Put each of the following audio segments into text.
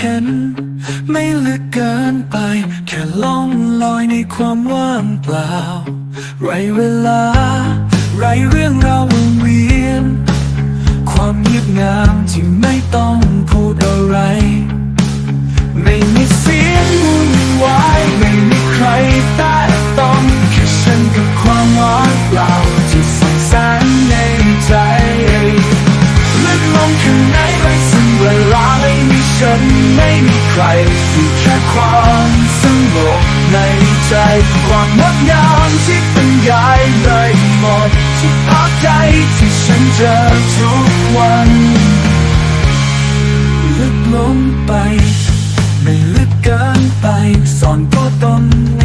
ห็น ไม่ลึกเกินไป แค่ล่องลอยในความว่างเปล่า ไรเวลา ไรเรื่องราววัเวียน ความเงียบงามที่ไม่ต้องพูดอะไร ใครที่แค่ความสงบในใจความงดงามที่เป็นยายเลยหมดที่พักใจที่ฉันเจอทุกวันลึกลงไป ไม่ลึกเกินไปสอนตัวตนใน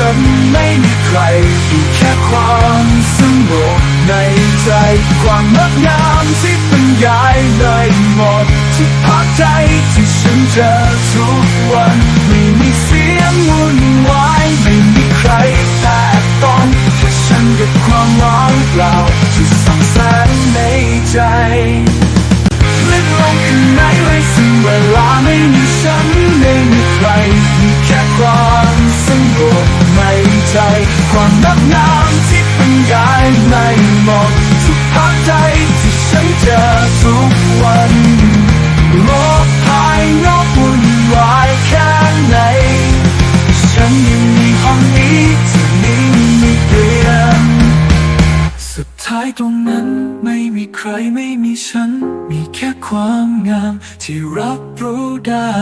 ฉันไม่มีใครมีแค่ความสงบในใจ ความงดงามที่บรรยายเลยหมดที่พักใจที่ฉันเจอทุกวัน ไม่มีเสียงวุ่นวายไม่มีใครแตะต้องแค่ฉันกับความว่างเปล่าที่ส่องแสงในใจลึกลงข้างในไร้ซึ่งเวลา ความนับงามที่บรรยายไม่หมดทุกภาคใจที่ฉันเจอทุกวันโลกภายนอกวุ่นวายแค่ไหน ฉันยังมีห้องนี้ที่นิ่งไม่เปลี่ยนสุดท้ายตรงนั้นไม่มีใครไม่มีฉัน มีแค่ความงามที่รับรู้ได้